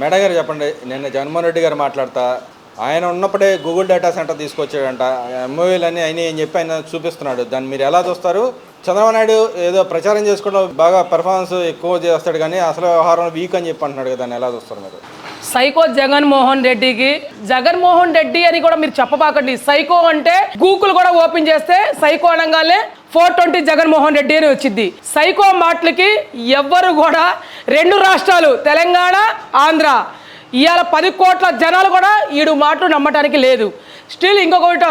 మేడగారు చెప్పండి నిన్న జగన్మోహన్ రెడ్డి గారు మాట్లాడతా ఆయన ఉన్నప్పుడే గూగుల్ డేటా సెంటర్ తీసుకొచ్చాడంట ఎంఓఏలు అన్నీ అయినాయి అని చెప్పి ఆయన చూపిస్తున్నాడు. దాన్ని మీరు ఎలా చూస్తారు? చంద్రబాబు నాయుడు ఏదో ప్రచారం చేసుకోవడం బాగా పెర్ఫార్మెన్స్ ఎక్కువ చేస్తాడు కానీ అసలు వ్యవహారం వీక్ అని చెప్పి అంటున్నాడు కదా దాన్ని ఎలా చూస్తారు మీరు? సైకో జగన్మోహన్ రెడ్డికి. జగన్మోహన్ రెడ్డి అని కూడా మీరు చెప్పబాకండి. సైకో అంటే గూగుల్ కూడా ఓపెన్ చేస్తే సైకో అనగానే ఫోర్ ట్వంటీ జగన్మోహన్ రెడ్డి అని వచ్చింది. సైకో మాటలకి ఎవ్వరు కూడా రెండు రాష్ట్రాలు తెలంగాణ ఆంధ్ర. ఇవాళ పది కోట్ల జనాలు కూడా ఈడు మాటలు నమ్మటానికి లేదు. స్టిల్ ఇంకొకటి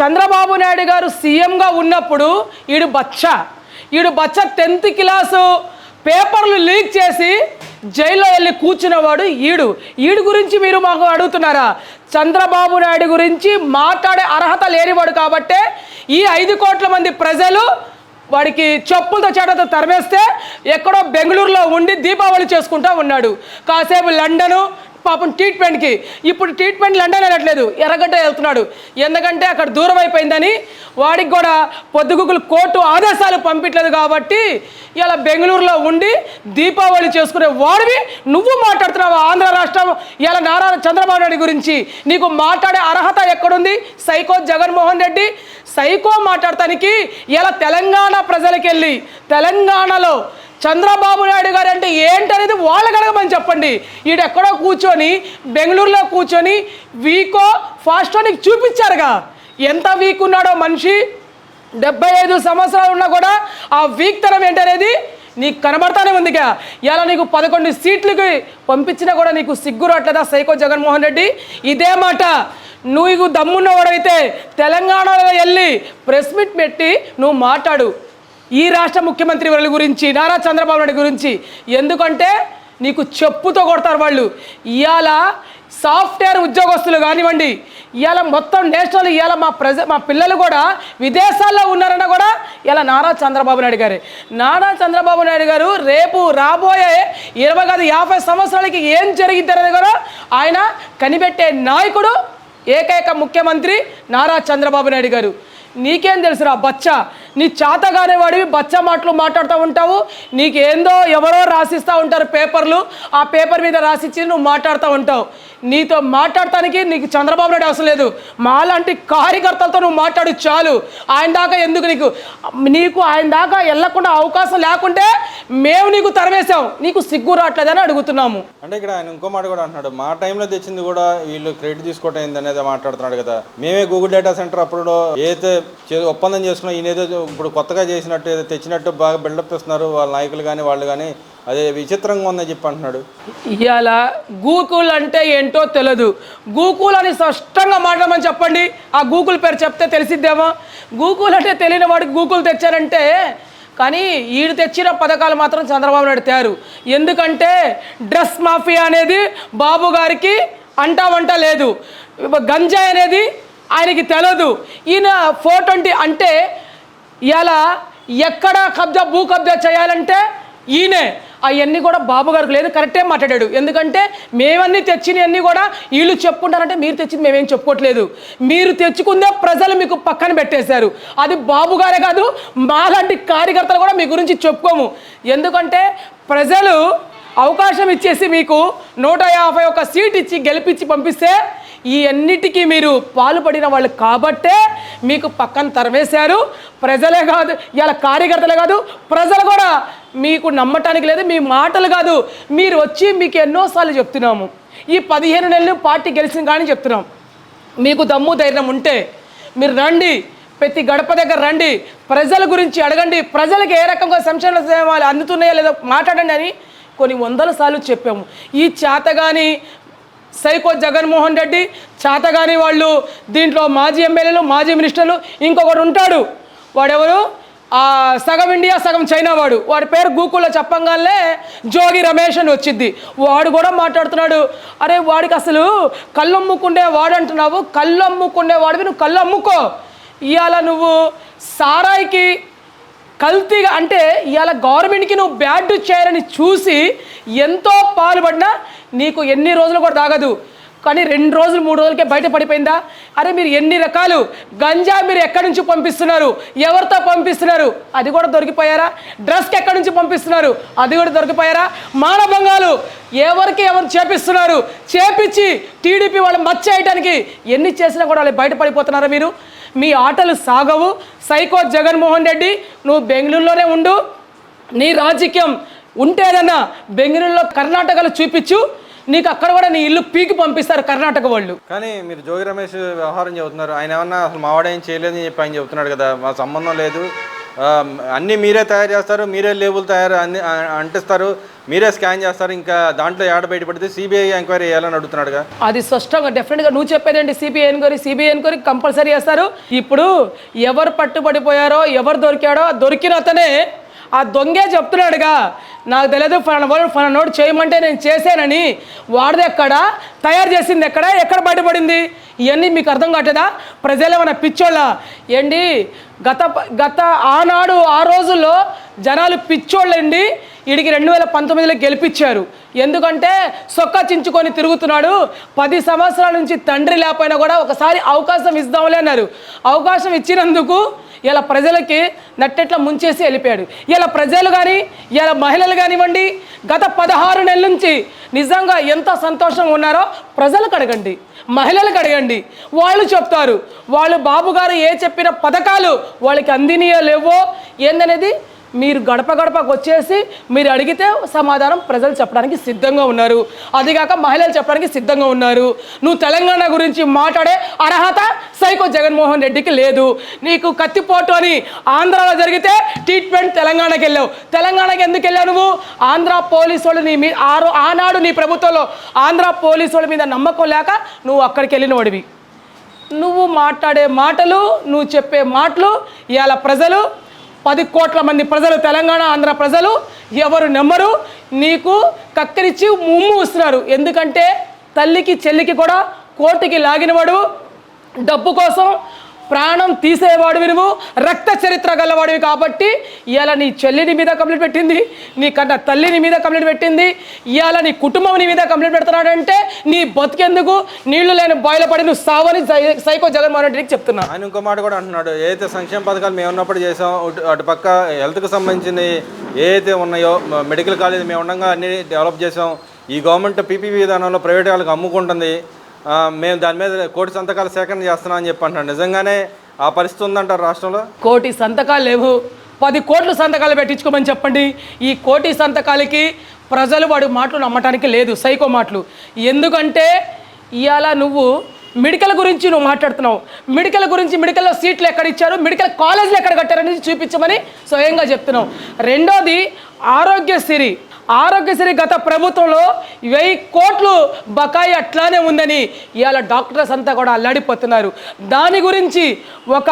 చంద్రబాబు నాయుడు గారు సీఎంగా ఉన్నప్పుడు ఈడు బచ్చ. ఈడు బచ్చ టెన్త్ క్లాసు పేపర్లు లీక్ చేసి జైల్లో వెళ్ళి కూర్చున్నవాడు ఈడు. ఈడు గురించి మీరు మాకు అడుగుతున్నారా? చంద్రబాబు నాయుడు గురించి మాట్లాడే అర్హత లేనివాడు కాబట్టే ఈ ఐదు కోట్ల మంది ప్రజలు వాడికి చెప్పులతో చేటతో తరిమేస్తే ఎక్కడో బెంగళూరులో ఉండి దీపావళి చేసుకుంటా ఉన్నాడు. కాసేపు లండను పాపం ట్రీట్మెంట్కి ఇప్పుడు ట్రీట్మెంట్ లండన్ వెళ్ళట్లేదు. ఎర్రగడ్డ వెళ్తున్నాడు. ఎందుకంటే అక్కడ దూరం అయిపోయిందని వాడికి కూడా పొద్దుగుకులు కోర్టు ఆదేశాలు పంపించలేదు కాబట్టి ఇలా బెంగళూరులో ఉండి దీపావళి చేసుకునే వాడివి. నువ్వు మాట్లాడుతున్నావు? ఆంధ్ర రాష్ట్రం ఇలా నారా చంద్రబాబు నాయుడు గురించి. నీకు మాట్లాడే అర్హత ఎక్కడుంది? సైకో జగన్మోహన్ రెడ్డి సైకో మాట్లాడటానికి ఇలా తెలంగాణ ప్రజలకెళ్ళి తెలంగాణలో చంద్రబాబు నాయుడు గారు అంటే ఏంటనేది వాళ్ళకి అడగమని చెప్పండి. ఈడెక్కడో కూర్చొని బెంగళూరులో కూర్చొని వీకో ఫాస్టో నీకు చూపించారుగా. ఎంత వీక్ ఉన్నాడో మనిషి? డెబ్బై ఐదు సంవత్సరాలు ఉన్నా కూడా ఆ వీక్ తనం ఏంటనేది నీకు కనబడతానే ఉందిగా. ఇలా నీకు పదకొండు సీట్లకి పంపించినా కూడా నీకు సిగ్గు రావట్లేదా సైకో జగన్మోహన్ రెడ్డి? ఇదే మాట. నువ్వు దమ్మున్నవాడైతే తెలంగాణలో వెళ్ళి ప్రెస్ మీట్ పెట్టి నువ్వు మాట్లాడు. ఈ రాష్ట్ర ముఖ్యమంత్రి వాళ్ళ గురించి నారా చంద్రబాబు నాయుడు గురించి ఎందుకంటే నీకు చెప్పుతో కొడతారు వాళ్ళు. ఇవాళ సాఫ్ట్వేర్ ఉద్యోగస్తులు కానివ్వండి ఇవాళ మొత్తం నేషనల్ ఇవాళ మా ప్రజ మా పిల్లలు కూడా విదేశాల్లో ఉన్నారన్న కూడా ఇలా నారా చంద్రబాబు నాయుడు గారే. నారా చంద్రబాబు నాయుడు గారు రేపు రాబోయే ఇరవై కాదు యాభై సంవత్సరాలకి ఏం జరిగిద్దరని కూడా ఆయన కనిపెట్టే నాయకుడు ఏకైక ముఖ్యమంత్రి నారా చంద్రబాబు నాయుడు గారు. నీకేం తెలుసురా బచ్చ? నీ చేతగానే వాడివి బచ్చ మాటలు మాట్లాడుతూ ఉంటావు. నీకేందో ఎవరో రాసిస్తూ ఉంటారు పేపర్లు. ఆ పేపర్ మీద రాసిచ్చి నువ్వు మాట్లాడుతూ ఉంటావు. నీతో మాట్లాడటానికి నీకు చంద్రబాబు నాయుడు అవసరం లేదు. మాలాంటి కార్యకర్తలతో నువ్వు మాట్లాడు చాలు. ఆయన దాకా ఎందుకు నీకు? నీకు ఆయన దాకా వెళ్ళకుండా అవకాశం లేకుంటే మేము నీకు తరవేశాం. నీకు సిగ్గు రావట్లేదని అడుగుతున్నాము. అంటే ఇక్కడ ఆయన ఇంకో మాట కూడా అంటున్నాడు. మా టైంలో తెచ్చింది కూడా వీళ్ళు క్రెడిట్ తీసుకోవటం అనేది మాట్లాడుతున్నాడు కదా. మేమే గూగుల్ డేటా సెంటర్ అప్పుడు ఏదైతే ఒప్పందం చేసుకున్నా ఈయన ఏదో ఇప్పుడు కొత్తగా చేసినట్టు ఏదో తెచ్చినట్టు బాగా బిల్డప్ ఇస్తున్నారు వాళ్ళ నాయకులు కానీ వాళ్ళు కానీ అదే విచిత్రంగా ఉందని చెప్పి అంటున్నాడు. ఇవాళ గూగుల్ అంటే ఏంటో తెలియదు గూగుల్ అని స్పష్టంగా మాట్లాడమని చెప్పండి. ఆ గూగుల్ పేరు చెప్తే తెలిసిద్దేమో? గూగుల్ అంటే తెలియని వాడికి గూగుల్ తెచ్చారంటే కానీ ఈడు తెచ్చిన పథకాలు మాత్రం చంద్రబాబు నాయుడు తయారు. ఎందుకంటే డ్రెస్ మాఫియా అనేది బాబు గారికి అంటా వంట లేదు. గంజాయి అనేది ఆయనకి తెలియదు ఈయన ఫోర్ ట్వంటీ అంటే ఇలా ఎక్కడ కబ్జా భూ కబ్జా చేయాలంటే ఈయనే. అవన్నీ కూడా బాబు గారికి లేదు కరెక్టే మాట్లాడాడు. ఎందుకంటే మేమన్నీ తెచ్చినవన్నీ కూడా వీళ్ళు చెప్పుకుంటారంటే మీరు తెచ్చింది మేమేం చెప్పుకోవట్లేదు మీరు తెచ్చుకుందే ప్రజలు మీకు పక్కన పెట్టేశారు. అది బాబు గారే కాదు మాలాంటి కార్యకర్తలు కూడా మీ గురించి చెప్పుకోము. ఎందుకంటే ప్రజలు అవకాశం ఇచ్చేసి మీకు నూట యాభై ఒక సీట్ ఇచ్చి గెలిపించి పంపిస్తే ఈ అన్నిటికీ మీరు పాల్పడిన వాళ్ళు కాబట్టే మీకు పక్కన తరవేశారు. ప్రజలే కాదు ఇలా కార్యకర్తలే కాదు ప్రజలు కూడా మీకు నమ్మటానికి లేదు మీ మాటలు కాదు. మీరు వచ్చి మీకు ఎన్నోసార్లు చెప్తున్నాము. ఈ పదిహేను నెలలు పార్టీ గెలిచిన కానీ చెప్తున్నాం. మీకు దమ్ము ధైర్యం ఉంటే మీరు రండి ప్రతి గడప దగ్గర రండి. ప్రజల గురించి అడగండి. ప్రజలకు ఏ రకంగా సంక్షేమ సేవలు అందుతున్నాయో లేదో మాట్లాడండి అని కొన్ని వందల సార్లు చెప్పాము. ఈ చేతగాని సైకో జగన్మోహన్ రెడ్డి చేతగాని వాళ్ళు దీంట్లో మాజీ ఎమ్మెల్యేలు మాజీ మినిస్టర్లు ఇంకొకడు ఉంటాడు. వాడెవరు? ఆ సగం ఇండియా సగం చైనా వాడు. వాడి పేరు గూగుల్లో చెప్పంగానే జోగి రమేష్ అని వచ్చింది వాడు కూడా మాట్లాడుతున్నాడు. అరే వాడికి అసలు కళ్ళు అమ్ముకుండే వాడు అంటున్నావు కళ్ళు అమ్ముకుండే వాడివి నువ్వు కళ్ళు అమ్ముకో ఇవాళ నువ్వు సారాయికి కల్తీగా అంటే ఇవాళ గవర్నమెంట్కి నువ్వు బ్యాడ్ చేయాలని చూసి ఎంతో పాల్పడినా నీకు ఎన్ని రోజులు కూడా తాగదు. కానీ రెండు రోజులు మూడు రోజులకే బయట పడిపోయిందా? అరే మీరు ఎన్ని రకాలు? గంజా మీరు ఎక్కడి నుంచి పంపిస్తున్నారు? ఎవరితో పంపిస్తున్నారు? అది కూడా దొరికిపోయారా? డ్రస్కి ఎక్కడి నుంచి పంపిస్తున్నారు? అది కూడా దొరికిపోయారా? మానభంగాలు ఎవరికి ఎవరు చేపిస్తున్నారు? చేపించి టీడీపీ వాళ్ళు మచ్చేయటానికి ఎన్ని చేసినా కూడా వాళ్ళు బయటపడిపోతున్నారా మీరు? మీ ఆటలు సాగవు. సైకో జగన్మోహన్ రెడ్డి నువ్వు బెంగళూరులోనే ఉండు. నీ రాజకీయం ఉంటేదన్నా బెంగళూరులో కర్ణాటకలో చూపించు. నీకు అక్కడ కూడా నీ ఇల్లు పీకి పంపిస్తారు కర్ణాటక వాళ్ళు. కానీ మీరు జోగి రమేష్ వ్యవహారం చెబుతున్నారు. ఆయన ఏమన్నా అసలు మావాడేం చేయలేదని చెప్పి ఆయన చెబుతున్నాడు కదా. మా సంబంధం లేదు. అన్నీ మీరే తయారు చేస్తారు మీరే లేబుల్ తయారు అన్ని అంటిస్తారు మీరే స్కాన్ చేస్తారు. ఇంకా దాంట్లో ఏడ బయటపడితే సిబిఐ ఎంక్వైరీ చేయాలని అడుగుతున్నాడుగా అది స్పష్టంగా డెఫినెట్గా నువ్వు చెప్పేదేంటి? CBI enquiry CBI enquiry compulsory చేస్తారు. ఇప్పుడు ఎవరు పట్టుబడిపోయారో ఎవరు దొరికాడో దొరికిన అతనే ఆ దొంగే చెప్తున్నాడుగా నాకు తెలియదు ఫలానా వాడు ఫలానా నోడు చేయమంటే నేను చేశానని. వాడిది ఎక్కడ? తయారు చేసింది ఎక్కడ? ఎక్కడ బయటపడింది? ఇవన్నీ మీకు అర్థం కావట్లేదా? ప్రజలు మన పిచ్చోళ్ళ? ఏంటి? గత గత ఆనాడు ఆ రోజుల్లో జనాలు పిచ్చోళ్ళండి. వీడికి రెండు వేల పంతొమ్మిదిలో గెలిపించారు ఎందుకంటే సొక్క చించుకొని తిరుగుతున్నాడు. పది సంవత్సరాల నుంచి తండ్రి లేకపోయినా కూడా ఒకసారి అవకాశం ఇద్దాంలే అన్నారు. అవకాశం ఇచ్చినందుకు ఇలా ప్రజలకి నట్టెట్లా ముంచేసి వెళ్ళిపోయాడు. ఇలా ప్రజలు కానీ ఇలా మహిళలు కానివ్వండి గత పదహారు నెలల నుంచి నిజంగా ఎంత సంతోషంగా ఉన్నారో ప్రజలకు అడగండి మహిళలకు అడగండి. వాళ్ళు చెప్తారు వాళ్ళు బాబు గారు ఏ చెప్పిన పథకాలు వాళ్ళకి అందినయో లేవో ఏందనేది మీరు గడప గడపకు వచ్చేసి మీరు అడిగితే సమాధానం ప్రజలు చెప్పడానికి సిద్ధంగా ఉన్నారు. అదిగాక మహిళలు చెప్పడానికి సిద్ధంగా ఉన్నారు. నువ్వు తెలంగాణ గురించి మాట్లాడే అర్హత సైకో జగన్మోహన్ రెడ్డికి లేదు. నీకు కత్తిపోటు అని ఆంధ్రాలో జరిగితే ట్రీట్మెంట్ తెలంగాణకి వెళ్ళావు. తెలంగాణకి ఎందుకు వెళ్ళావు నువ్వు? ఆంధ్ర పోలీసు వాళ్ళు నీ మీ ఆరు ఆనాడు నీ ప్రభుత్వంలో ఆంధ్ర పోలీసు వాళ్ళ మీద నమ్మకం లేక నువ్వు అక్కడికి వెళ్ళిన వాడివి నువ్వు మాట్లాడే మాటలు నువ్వు చెప్పే మాటలు ఇవాళ ప్రజలు పది కోట్ల మంది ప్రజలు తెలంగాణ ఆంధ్ర ప్రజలు ఎవరు నెమ్మరు? నీకు కక్కరిచ్చి ముమ్ము ఇస్తున్నారు ఎందుకంటే తల్లికి చెల్లికి కూడా కోర్టుకి లాగినవాడు డబ్బు కోసం ప్రాణం తీసేవాడు నువ్వు రక్త చరిత్ర గలవాడివి కాబట్టి ఇవాళ నీ చెల్లిని మీద కంప్లీట్ పెట్టింది నీ కన్న తల్లిని మీద కంప్లీట్ పెట్టింది ఇవాళ నీ కుటుంబం నీ మీద కంప్లీట్ పెడుతున్నాడంటే నీ బతికెందుకు? నీళ్ళు లేని బాయిల పడి నువ్వు సావని సై- సైకో జగన్మోహన్ రెడ్డికి చెప్తున్నా. ఆయన ఇంకో మాట కూడా అంటున్నాడు ఏదైతే సంక్షేమ పథకాలు మేము ఉన్నప్పుడు చేసాం అటు- అటు పక్క హెల్త్కి సంబంధించిన ఏదైతే ఉన్నాయో మెడికల్ కాలేజ్ మేము ఉండగా అన్ని డెవలప్ చేసాం ఈ గవర్నమెంట్ పీపీ విధానంలో ప్రైవేట్ వాళ్ళకి అమ్ముకుంటుంది మేము దాని మీద కోటి సంతకాలు సేకరణ చేస్తున్నాం అని చెప్పి అంటున్నాడు నిజంగానే ఆ పరిస్థితి ఉందంటారు రాష్ట్రంలో? కోటి సంతకాలు లేవు. పది కోట్లు సంతకాలు పెట్టించుకోమని చెప్పండి. ఈ కోటి సంతకాలకి ప్రజలు వాడి మాటలు నమ్మటానికి లేదు సైకో మాటలు. ఎందుకంటే ఇవాళ నువ్వు మెడికల్ గురించి నువ్వు మాట్లాడుతున్నావు. మెడికల్ గురించి మెడికల్లో సీట్లు ఎక్కడ ఇచ్చారు? మెడికల్ కాలేజీలు ఎక్కడ కట్టారనేది చూపించమని స్వయంగా చెప్తున్నావు. రెండోది ఆరోగ్యశ్రీ. ఆరోగ్యశ్రీ గత ప్రభుత్వంలో వెయ్యి కోట్లు బకాయి అట్లానే ఉందని ఇవాళ డాక్టర్స్ అంతా కూడా అల్లాడిపోతున్నారు. దాని గురించి ఒక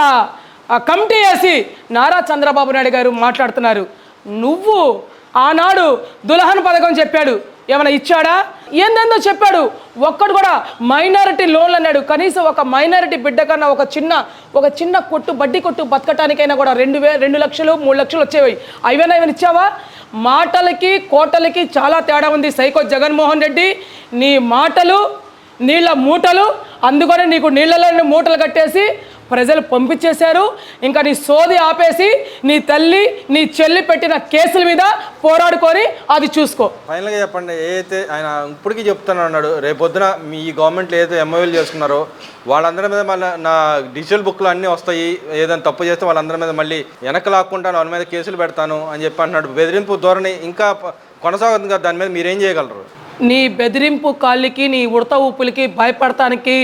కమిటీ వేసి నారా చంద్రబాబు నాయుడు గారు మాట్లాడుతున్నారు. నువ్వు ఆనాడు దులహన్ పథకం చెప్పాడు. ఏమైనా ఇచ్చాడా? ఏందేందో చెప్పాడు. ఒక్కడు కూడా మైనారిటీ లోన్లు అన్నాడు. కనీసం ఒక మైనారిటీ బిడ్డ కన్నా ఒక చిన్న ఒక చిన్న కొట్టు బడ్డీ కొట్టు బతకటానికైనా కూడా రెండు వే రెండు లక్షలు మూడు లక్షలు వచ్చేవి. అవైనా ఏమైనా ఇచ్చావా? మాటలకి కోటలకి చాలా తేడా ఉంది. సైకో జగన్మోహన్ రెడ్డి నీ మాటలు నీళ్ళ మూటలు అందుకనే నీకు నీళ్ళలో మూటలు కట్టేసి ప్రజలు పంపించేశారు. ఇంకా నీ సోది ఆపేసి నీ తల్లి నీ చెల్లి పెట్టిన కేసుల మీద పోరాడుకొని అది చూసుకో. ఫైనల్గా చెప్పండి ఏదైతే ఆయన ఇప్పటికీ చెప్తాను అన్నాడు రేపొద్దున మీ గవర్నమెంట్లో ఏదైతే ఎంఓఎల్ చేసుకున్నారో వాళ్ళందరి మీద మళ్ళీ నా డిజిటల్ బుక్లు అన్నీ వస్తాయి ఏదైనా తప్పు చేస్తే వాళ్ళందరి మీద మళ్ళీ వెనక లాక్కుంటాను వాళ్ళ మీద కేసులు పెడతాను అని చెప్పి అంటున్నాడు బెదిరింపు ధోరణి ఇంకా కొనసాగుతుంది కదా దాని మీద మీరేం చేయగలరు? నీ బెదిరింపు కాళ్ళకి నీ ఉడత ఊపులకి భయపడటానికి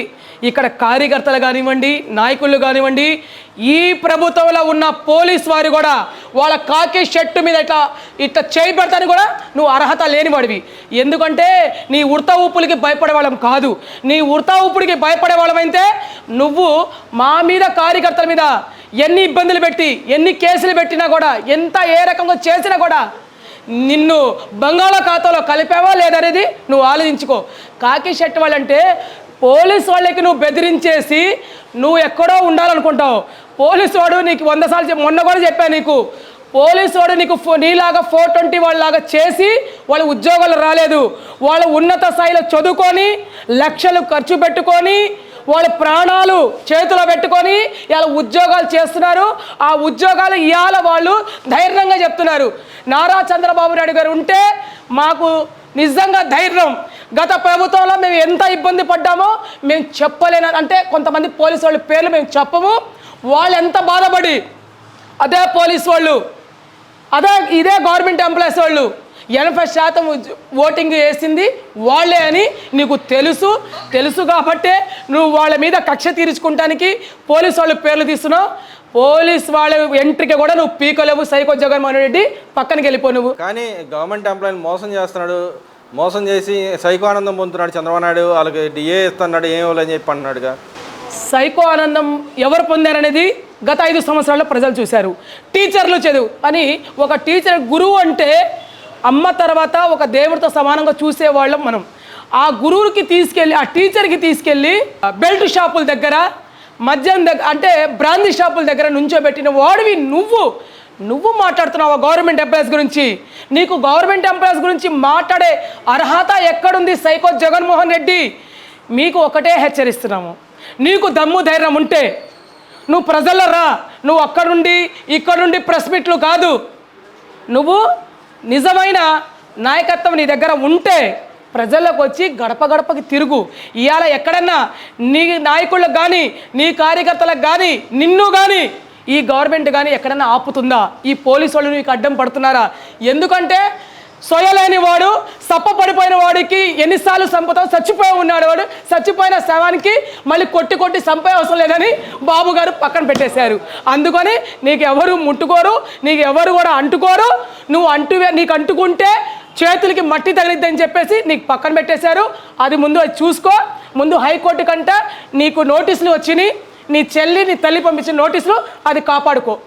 ఇక్కడ కార్యకర్తలు కానివ్వండి నాయకులు కానివ్వండి ఈ ప్రభుత్వంలో ఉన్న పోలీస్ వారు కూడా వాళ్ళ కాకి షర్టు మీద ఇట్లా ఇట్లా చేయి పెడతాను కూడా నువ్వు అర్హత లేనివాడివి. ఎందుకంటే నీ ఉడత ఊపులకి భయపడే వాళ్ళం కాదు. నీ ఉడత ఊపుడికి భయపడే వాళ్ళమైతే నువ్వు మా మీద కార్యకర్తల మీద ఎన్ని ఇబ్బందులు పెట్టి ఎన్ని కేసులు పెట్టినా కూడా ఎంత ఏ రకంగా చేసినా కూడా నిన్ను బంగాళాఖాతంలో కలిపావా లేదనేది నువ్వు ఆలోచించుకో. కాకి షర్ట్ వాళ్ళంటే పోలీస్ వాళ్ళకి నువ్వు బెదిరించేసి నువ్వు ఎక్కడో ఉండాలనుకుంటావు. పోలీసు వాడు నీకు వంద సార్లు మొన్న కూడా చెప్పా నీకు. పోలీసు వాడు నీకు ఫో- నీలాగా ఫోర్ ట్వంటీ వాళ్ళలాగా చేసి వాళ్ళు ఉద్యోగాలు రాలేదు. వాళ్ళు ఉన్నత స్థాయిలో చదువుకొని లక్షలు ఖర్చు పెట్టుకొని వాళ్ళ ప్రాణాలు చేతిలో పెట్టుకొని ఇలా ఉద్యోగాలు చేస్తున్నారు. ఆ ఉద్యోగాలు ఇవాళ వాళ్ళు ధైర్యంగా చెప్తున్నారు. నారా చంద్రబాబు నాయుడు గారు ఉంటే మాకు నిజంగా ధైర్యం. గత ప్రభుత్వంలో మేము ఎంత ఇబ్బంది పడ్డామో మేము చెప్పలేన. అంటే కొంతమంది పోలీసు వాళ్ళ పేర్లు మేము చెప్పము. వాళ్ళు ఎంత బాధపడి అదే పోలీసు వాళ్ళు అదే ఇదే గవర్నమెంట్ ఎంప్లాయీస్ వాళ్ళు ఎనభై శాతం ఓటింగ్ వేసింది వాళ్ళే అని నీకు తెలుసు. తెలుసు కాబట్టే నువ్వు వాళ్ళ మీద కక్ష తీర్చుకుంటానికి పోలీసు వాళ్ళ పేర్లు తీస్తున్నావు. పోలీస్ వాళ్ళ ఎంట్రీకి కూడా నువ్వు పీకలేవు. సైకో జగన్మోహన్ రెడ్డి పక్కనకి వెళ్ళిపో నువ్వు. కానీ గవర్నమెంట్ ఎంప్లాయీని మోసం చేస్తున్నాడు. మోసం చేసి సైకో ఆనందం పొందుతున్నాడు చంద్రబాబు నాయుడు. వాళ్ళకి డిఏ ఇస్తున్నాడు ఏం ఇవ్వాలని చెప్పి అన్నాడుగా. సైకో ఆనందం ఎవరు పొందారనేది గత ఐదు సంవత్సరాల్లో ప్రజలు చూశారు. టీచర్లు చదువు అని ఒక టీచర్ గురువు అంటే అమ్మ తర్వాత ఒక దేవుడితో సమానంగా చూసేవాళ్ళం మనం. ఆ గురువుకి తీసుకెళ్ళి ఆ టీచర్కి తీసుకెళ్ళి బెల్ట్ షాపుల దగ్గర మద్యం దగ్గర అంటే బ్రాందీ షాపుల దగ్గర నుంచోబెట్టిన వాడివి నువ్వు. నువ్వు మాట్లాడుతున్నావు గవర్నమెంట్ ఎంప్లాయీస్ గురించి? నీకు గవర్నమెంట్ ఎంప్లాయీస్ గురించి మాట్లాడే అర్హత ఎక్కడుంది సైకో జగన్మోహన్ రెడ్డి? మీకు ఒకటే హెచ్చరిస్తున్నాము. నీకు దమ్ము ధైర్యం ఉంటే నువ్వు ప్రజల్లో రా. నువ్వు అక్కడ నుండి ఇక్కడ నుండి ప్రెస్ మీట్లు కాదు. నువ్వు నిజమైన నాయకత్వం నీ దగ్గర ఉంటే ప్రజల్లోకి వచ్చి గడప గడపకి తిరుగు. ఇవాళ ఎక్కడన్నా నీ నాయకులకు కానీ నీ కార్యకర్తలకు కానీ నిన్ను కానీ ఈ గవర్నమెంట్ కానీ ఎక్కడన్నా ఆపుతుందా? ఈ పోలీసు వాళ్ళు నీకు అడ్డం పడుతున్నారా? ఎందుకంటే సొయలేని వాడు సప్ప పడిపోయిన వాడికి ఎన్నిసార్లు చంపుతావు చచ్చిపోయి ఉన్నాడు వాడు. చచ్చిపోయిన శవానికి మళ్ళీ కొట్టి కొట్టి చంపే అవసరం లేదని బాబు గారు పక్కన పెట్టేశారు. అందుకని నీకు ఎవరు ముట్టుకోరు నీకు ఎవరు కూడా అంటుకోరు. నువ్వు అంటు నీకు అంటుకుంటే చేతులకి మట్టి తగిలిద్దని చెప్పేసి నీకు పక్కన పెట్టేశారు. అది ముందు అది చూసుకో. ముందు హైకోర్టు కంటే నీకు నోటీసులు వచ్చినాయి. నీ చెల్లి నీ తల్లి పంపించిన నోటీసులు అది కాపాడుకో.